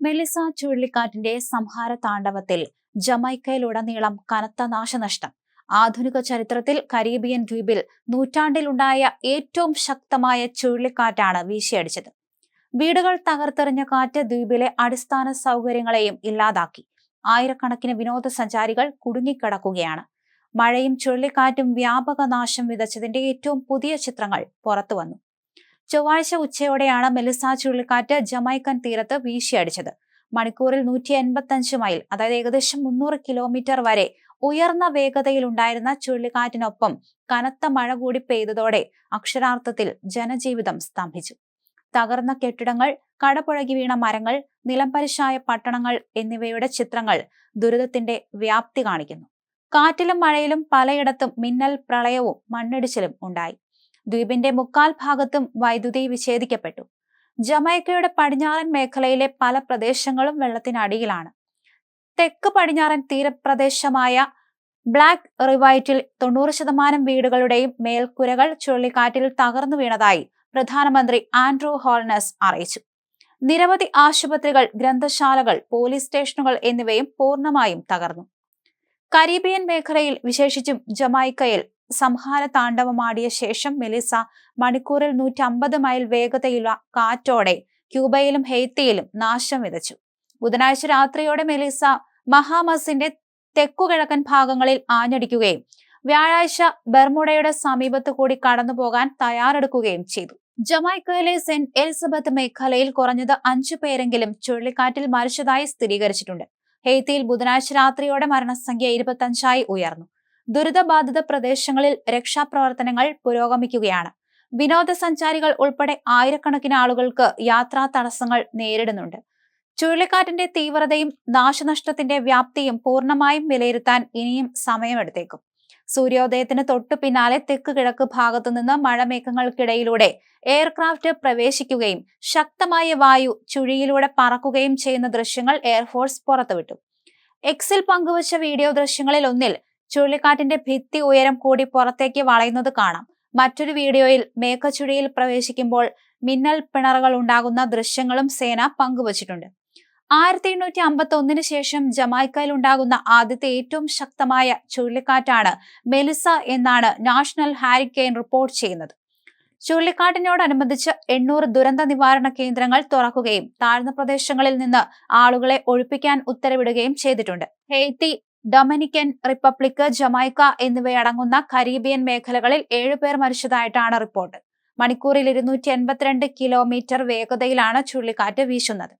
Melissa ചുഴലിക്കാറ്റിന്റെ സംഹാര താണ്ഡവത്തിൽ ജമൈക്കയിലുടനീളം കനത്ത നാശനഷ്ടം. ആധുനിക ചരിത്രത്തിൽ കരീബിയൻ ദ്വീപിൽ നൂറ്റാണ്ടിലുണ്ടായ ഏറ്റവും ശക്തമായ ചുഴലിക്കാറ്റാണ് വീശിയടിച്ചത്. വീടുകൾ തകർത്തെറിഞ്ഞ കാറ്റ് ദ്വീപിലെ അടിസ്ഥാന സൗകര്യങ്ങളെയും ഇല്ലാതാക്കി. ആയിരക്കണക്കിന് വിനോദസഞ്ചാരികൾ കുടുങ്ങിക്കിടക്കുകയാണ്. മഴയും ചുഴലിക്കാറ്റും വ്യാപക നാശം വിതച്ചതിന്റെ ഏറ്റവും പുതിയ ചിത്രങ്ങൾ പുറത്തുവന്നു. ചൊവ്വാഴ്ച ഉച്ചയോടെയാണ് മെലിസ ചുഴലിക്കാറ്റ് ജമൈക്കൻ തീരത്ത് വീശിയടിച്ചത്. മണിക്കൂറിൽ നൂറ്റി എൺപത്തഞ്ച് മൈൽ അതായത് ഏകദേശം മുന്നൂറ് കിലോമീറ്റർ വരെ ഉയർന്ന വേഗതയിലുണ്ടായിരുന്ന ചുഴലിക്കാറ്റിനൊപ്പം കനത്ത മഴ കൂടി പെയ്തതോടെ അക്ഷരാർത്ഥത്തിൽ ജനജീവിതം സ്തംഭിച്ചു. തകർന്ന കെട്ടിടങ്ങൾ കടപുഴകി വീണ മരങ്ങൾ നിലംപരിശായ പട്ടണങ്ങൾ എന്നിവയുടെ ചിത്രങ്ങൾ ദുരിതത്തിന്റെ വ്യാപ്തി കാണിക്കുന്നു. കാറ്റിലും മഴയിലും പലയിടത്തും മിന്നൽ പ്രളയവും മണ്ണിടിച്ചിലും ഉണ്ടായി. ദ്വീപിന്റെ മുക്കാൽ ഭാഗത്തും വൈദ്യുതി വിച്ഛേദിക്കപ്പെട്ടു. ജമൈക്കയുടെ പടിഞ്ഞാറൻ മേഖലയിലെ പല പ്രദേശങ്ങളും വെള്ളത്തിനടിയിലാണ്. തെക്ക് പടിഞ്ഞാറൻ തീരപ്രദേശമായ ബ്ലാക്ക് റിവൈറ്റിൽ തൊണ്ണൂറ് ശതമാനം വീടുകളുടെയും മേൽക്കുരകൾ ചുഴലിക്കാറ്റിൽ തകർന്നു വീണതായി പ്രധാനമന്ത്രി ആൻഡ്രൂ ഹോൾനസ് അറിയിച്ചു. നിരവധി ആശുപത്രികൾ ഗ്രന്ഥശാലകൾ പോലീസ് സ്റ്റേഷനുകൾ എന്നിവയും പൂർണമായും തകർന്നു. കരീബിയൻ മേഖലയിൽ വിശേഷിച്ചും ജമൈക്കയിൽ സംഹാര താണ്ഡവമാടിയ ശേഷം മെലിസ മണിക്കൂറിൽ നൂറ്റി അമ്പത് മൈൽ വേഗതയുള്ള കാറ്റോടെ ക്യൂബയിലും ഹെയ്ത്തിയിലും നാശം വിതച്ചു. ബുധനാഴ്ച രാത്രിയോടെ മെലിസ മഹാമസിന്റെ തെക്കുകിഴക്കൻ ഭാഗങ്ങളിൽ ആഞ്ഞടിക്കുകയും വ്യാഴാഴ്ച ബെർമുഡയുടെ സമീപത്ത് കൂടി കടന്നുപോകാൻ തയ്യാറെടുക്കുകയും ചെയ്തു. ജമൈക്കയിലെ സെന്റ് എലിസബത്ത് മേഖലയിൽ കുറഞ്ഞത് അഞ്ചു പേരെങ്കിലും ചുഴലിക്കാറ്റിൽ മരിച്ചതായി സ്ഥിരീകരിച്ചിട്ടുണ്ട്. ഹെയ്ത്തിയിൽ ബുധനാഴ്ച രാത്രിയോടെ മരണസംഖ്യ ഇരുപത്തഞ്ചായി ഉയർന്നു. ദുരിതബാധിത പ്രദേശങ്ങളിൽ രക്ഷാപ്രവർത്തനങ്ങൾ പുരോഗമിക്കുകയാണ്. വിനോദസഞ്ചാരികൾ ഉൾപ്പെടെ ആയിരക്കണക്കിന് ആളുകൾക്ക് യാത്രാ തടസ്സങ്ങൾ നേരിടുന്നുണ്ട്. ചുഴലിക്കാറ്റിന്റെ തീവ്രതയും നാശനഷ്ടത്തിന്റെ വ്യാപ്തിയും പൂർണമായും വിലയിരുത്താൻ ഇനിയും സമയമെടുത്തേക്കും. സൂര്യോദയത്തിന് തൊട്ടു പിന്നാലെ തെക്ക് കിഴക്ക് ഭാഗത്തു നിന്ന് മഴമേഘങ്ങൾക്കിടയിലൂടെ എയർക്രാഫ്റ്റ് പ്രവേശിക്കുകയും ശക്തമായ വായു ചുഴിയിലൂടെ പറക്കുകയും ചെയ്യുന്ന ദൃശ്യങ്ങൾ എയർഫോഴ്സ് പുറത്തുവിട്ടു. എക്സിൽ പങ്കുവച്ച വീഡിയോ ദൃശ്യങ്ങളിൽ ഒന്നിൽ ചുഴലിക്കാറ്റിന്റെ ഭിത്തി ഉയരം കൂടി പുറത്തേക്ക് വളയുന്നത് കാണാം. മറ്റൊരു വീഡിയോയിൽ മേഘച്ചുഴിയിൽ പ്രവേശിക്കുമ്പോൾ മിന്നൽ പിണറുകൾ ഉണ്ടാകുന്ന ദൃശ്യങ്ങളും സേന പങ്കുവച്ചിട്ടുണ്ട്. ആയിരത്തി എണ്ണൂറ്റി അമ്പത്തി ഒന്നിന് ശേഷം ജമായ്ക്കയിൽ ഉണ്ടാകുന്ന ആദ്യത്തെ ഏറ്റവും ശക്തമായ ചുഴലിക്കാറ്റാണ് മെലിസ എന്നാണ് നാഷണൽ ഹാരിക്കെയിൻ റിപ്പോർട്ട് ചെയ്യുന്നത്. ചുഴലിക്കാറ്റിനോടനുബന്ധിച്ച് എണ്ണൂറ് ദുരന്ത നിവാരണ കേന്ദ്രങ്ങൾ തുറക്കുകയും താഴ്ന്ന പ്രദേശങ്ങളിൽ നിന്ന് ആളുകളെ ഒഴിപ്പിക്കാൻ ഉത്തരവിടുകയും ചെയ്തിട്ടുണ്ട്. ഹെയ്ത്തി ഡൊമിനിക്കൻ റിപ്പബ്ലിക് ജമൈക്ക എന്നിവയടങ്ങുന്ന കരീബിയൻ മേഖലകളിൽ ഏഴുപേർ മരിച്ചതായിട്ടാണ് റിപ്പോർട്ട്. മണിക്കൂറിൽ ഇരുന്നൂറ്റി എൺപത്തിരണ്ട് കിലോമീറ്റർ വേഗതയിലാണ് ചുഴലിക്കാറ്റ് വീശുന്നത്.